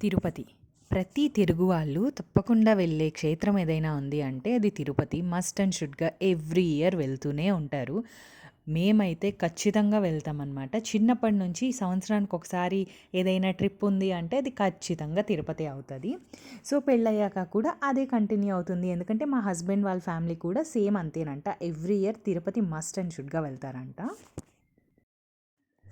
తిరుపతి. ప్రతి తెలుగు వాళ్ళు తప్పకుండా వెళ్ళే క్షేత్రం ఏదైనా ఉంది అంటే అది తిరుపతి. మస్ట్ అండ్ షుడ్గా ఎవ్రీ ఇయర్ వెళ్తూనే ఉంటారు. మేమైతే ఖచ్చితంగా వెళ్తామన్నమాట. చిన్నప్పటి నుంచి సంవత్సరానికి ఒకసారి ఏదైనా ట్రిప్ ఉంది అంటే అది ఖచ్చితంగా తిరుపతి అవుతుంది. సో పెళ్ళయ్యాక కూడా అదే కంటిన్యూ అవుతుంది. ఎందుకంటే మా హస్బెండ్ వాళ్ళ ఫ్యామిలీ కూడా same అంతేనంట. Every year Tirupati must and షుడ్గా వెళ్తారంట.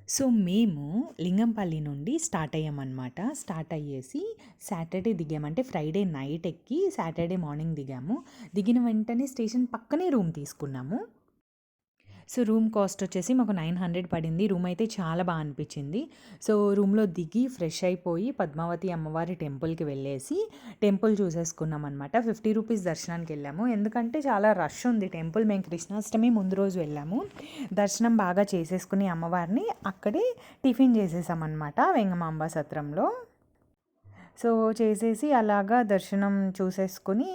సో మేము లింగంపల్లి నుండి స్టార్ట్ అయ్యామన్నమాట. స్టార్ట్ అయ్యేసి సాటర్డే దిగామంటే ఫ్రైడే నైట్ ఎక్కి సాటర్డే మార్నింగ్ దిగాము. దిగిన వెంటనే స్టేషన్ పక్కనే రూమ్ తీసుకున్నాము. సో రూమ్ కాస్ట్ వచ్చేసి మాకు నైన్ హండ్రెడ్ పడింది. రూమ్ అయితే చాలా బాగా అనిపించింది. సో రూమ్లో దిగి ఫ్రెష్ అయిపోయి పద్మావతి అమ్మవారి టెంపుల్కి వెళ్ళేసి టెంపుల్ చూసేసుకున్నాం అనమాట ఫిఫ్టీ రూపీస్ దర్శనానికి వెళ్ళాము. ఎందుకంటే చాలా రష్ ఉంది టెంపుల్. మేము కృష్ణాష్టమి ముందు రోజు వెళ్ళాము. దర్శనం బాగా చేసేసుకుని అమ్మవారిని అక్కడే టిఫిన్ చేసేసామన్నమాట వెంగమాంబ సత్రంలో. సో చేసేసి అలాగా దర్శనం చూసేసుకుని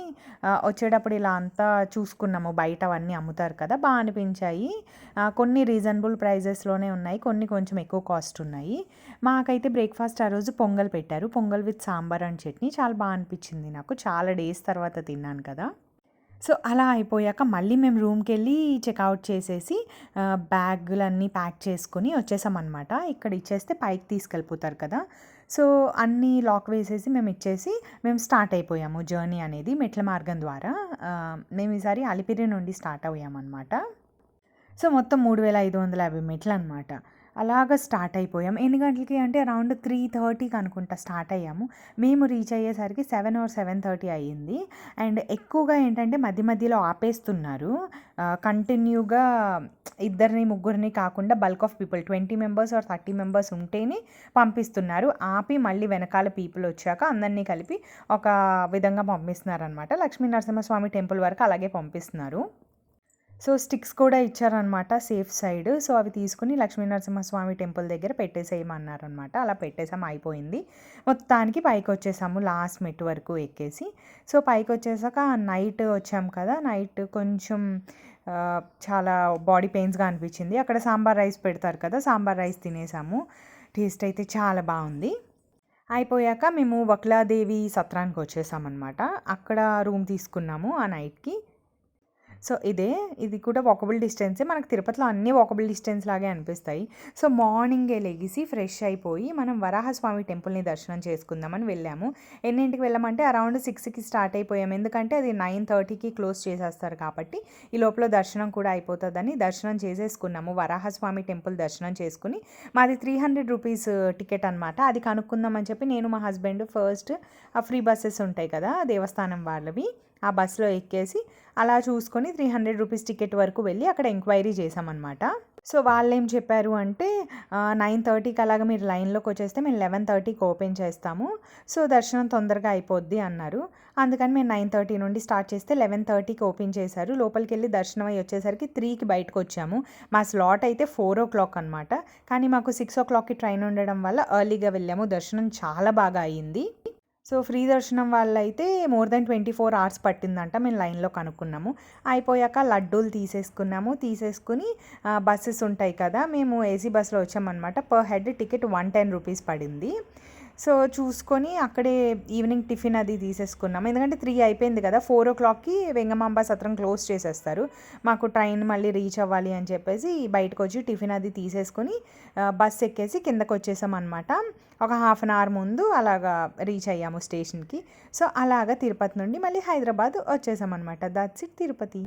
వచ్చేటప్పుడు ఇలా అంతా చూసుకున్నాము. బయట అవన్నీ అమ్ముతారు కదా బాగా అనిపించాయి. కొన్ని రీజనబుల్ ప్రైజెస్లోనే ఉన్నాయి కొన్ని కొంచెం ఎక్కువ కాస్ట్ ఉన్నాయి. మాకైతే బ్రేక్ఫాస్ట్ ఆ రోజు పొంగల్ పెట్టారు. Pongal with sambar and chutney చాలా బాగా అనిపించింది నాకు. చాలా డేస్ తర్వాత తిన్నాను కదా. సో అలా అయిపోయాక మళ్ళీ మేము రూమ్కి వెళ్ళి చెక్అవుట్ చేసేసి బ్యాగులన్నీ ప్యాక్ చేసుకొని వచ్చేసామన్నమాట. ఇక్కడ ఇచ్చేస్తే పైకి తీసుకెళ్ళిపోతారు కదా. సో అన్నీ లాక్ వేసేసి మేము ఇచ్చేసి మేము స్టార్ట్ అయిపోయాము జర్నీ అనేది మెట్ల మార్గం ద్వారా. మేము ఈసారి అలిపిరి నుండి స్టార్ట్ అయ్యామన్నమాట. సో మొత్తం మూడు వేల ఐదు వందల యాభై మెట్లు అనమాట అలాగ స్టార్ట్ అయిపోయాం. ఎన్ని గంటలకి అంటే అరౌండ్ త్రీ థర్టీకి అనుకుంటా స్టార్ట్ అయ్యాము. మేము రీచ్ అయ్యేసరికి సెవెన్ ఆర్ సెవెన్ థర్టీ అయ్యింది. అండ్ ఎక్కువగా ఏంటంటే మధ్య మధ్యలో ఆపేస్తున్నారు. కంటిన్యూగా ఇద్దరిని ముగ్గురిని కాకుండా bulk of people twenty members or thirty members ఉంటేనే పంపిస్తున్నారు. ఆపి మళ్ళీ వెనకాల పీపుల్ వచ్చాక అందరినీ కలిపి ఒక విధంగా పంపిస్తున్నారు అనమాట లక్ష్మీ నరసింహస్వామి టెంపుల్ వరకు అలాగే పంపిస్తున్నారు. సో స్టిక్స్ కూడా ఇచ్చారనమాట సేఫ్ సైడ్. సో అవి తీసుకుని లక్ష్మీనరసింహస్వామి టెంపుల్ దగ్గర పెట్టేసేయమన్నారనమాట అలా పెట్టేసాం అయిపోయింది. మొత్తానికి పైకి వచ్చేసాము లాస్ట్ మెట్ వరకు ఎక్కేసి. సో పైకి వచ్చేసాక నైట్ వచ్చాం కదా నైట్ కొంచెం చాలా బాడీ పెయిన్స్గా అనిపించింది. అక్కడ సాంబార్ రైస్ పెడతారు కదా సాంబార్ రైస్ తినేసాము. టేస్ట్ అయితే చాలా బాగుంది. అయిపోయాక మేము వక్లాదేవి సత్రానికి వచ్చేసామన్నమాట. అక్కడ రూమ్ తీసుకున్నాము ఆ నైట్కి. సో ఇదే ఇది కూడా వాకబుల్ డిస్టెన్సే మనకు తిరుపతిలో అన్నీ వాకబుల్ డిస్టెన్స్ లాగే అనిపిస్తాయి. సో మార్నింగే లెగిసి ఫ్రెష్ అయిపోయి మనం వరాహస్వామి టెంపుల్ని దర్శనం చేసుకుందామని వెళ్ళాము. ఎన్నింటికి వెళ్ళామంటే అరౌండ్ సిక్స్కి స్టార్ట్ అయిపోయాము. ఎందుకంటే అది నైన్ థర్టీకి క్లోజ్ చేసేస్తారు కాబట్టి ఈ లోపల దర్శనం కూడా అయిపోతుందని దర్శనం చేసేసుకున్నాము. వరాహస్వామి టెంపుల్ దర్శనం చేసుకుని మాది త్రీ హండ్రెడ్ రూపీస్ టికెట్ అనమాట అది కనుక్కుందామని చెప్పి నేను మా హస్బెండ్ ఫస్ట్ ఆ ఫ్రీ బస్సెస్ ఉంటాయి కదా దేవస్థానం వాళ్ళవి. ఆ బస్సులో ఎక్కేసి అలా చూసుకొని త్రీ హండ్రెడ్ రూపీస్ టికెట్ వరకు వెళ్ళి అక్కడ ఎంక్వైరీ చేసామన్నమాట సో వాళ్ళు ఏం చెప్పారు అంటే నైన్ థర్టీకి అలాగ మీరు లైన్లోకి వచ్చేస్తే మేము లెవెన్ థర్టీకి ఓపెన్ చేస్తాము. సో దర్శనం తొందరగా అయిపోద్ది అన్నారు. అందుకని మేము నైన్ థర్టీ నుండి స్టార్ట్ చేస్తే లెవెన్ థర్టీకి ఓపెన్ చేశారు. లోపలికి వెళ్ళి దర్శనం అయ్యి వచ్చేసరికి త్రీకి బయటకు వచ్చాము. మా స్లాట్ అయితే ఫోర్ ఓ క్లాక్ అనమాట కానీ మాకు సిక్స్ ఓ క్లాక్కి ట్రైన్ ఉండడం వల్ల ఎర్లీగా వెళ్ళాము. దర్శనం చాలా బాగా అయ్యింది సో ఫ్రీ దర్శనం వాళ్ళైతే more than twenty four hours పట్టిందంట మేము లైన్లో కనుక్కున్నాము. అయిపోయాక లడ్డూలు తీసేసుకున్నాము. తీసేసుకుని బస్సెస్ ఉంటాయి కదా మేము ఏసీ బస్సులో వచ్చామన్నమాట. Per head ticket one ten rupees పడింది. సో చూసుకొని అక్కడే ఈవినింగ్ టిఫిన్ అది తీసేసుకున్నాం. ఎందుకంటే త్రీ అయిపోయింది కదా ఫోర్ ఓ క్లాక్కి వెంగమాంబ సత్రం క్లోజ్ చేసేస్తారు. మాకు ట్రైన్ మళ్ళీ రీచ్ అవ్వాలి అని చెప్పేసి బయటకు వచ్చి టిఫిన్ అది తీసేసుకొని బస్ ఎక్కేసి కిందకు వచ్చేసాం అనమాట ఒక హాఫ్ అన్ అవర్ ముందు అలాగా రీచ్ అయ్యాము స్టేషన్కి సో అలాగా తిరుపతి నుండి మళ్ళీ హైదరాబాద్ వచ్చేసాం అనమాట దట్స్ ఇట్ తిరుపతి.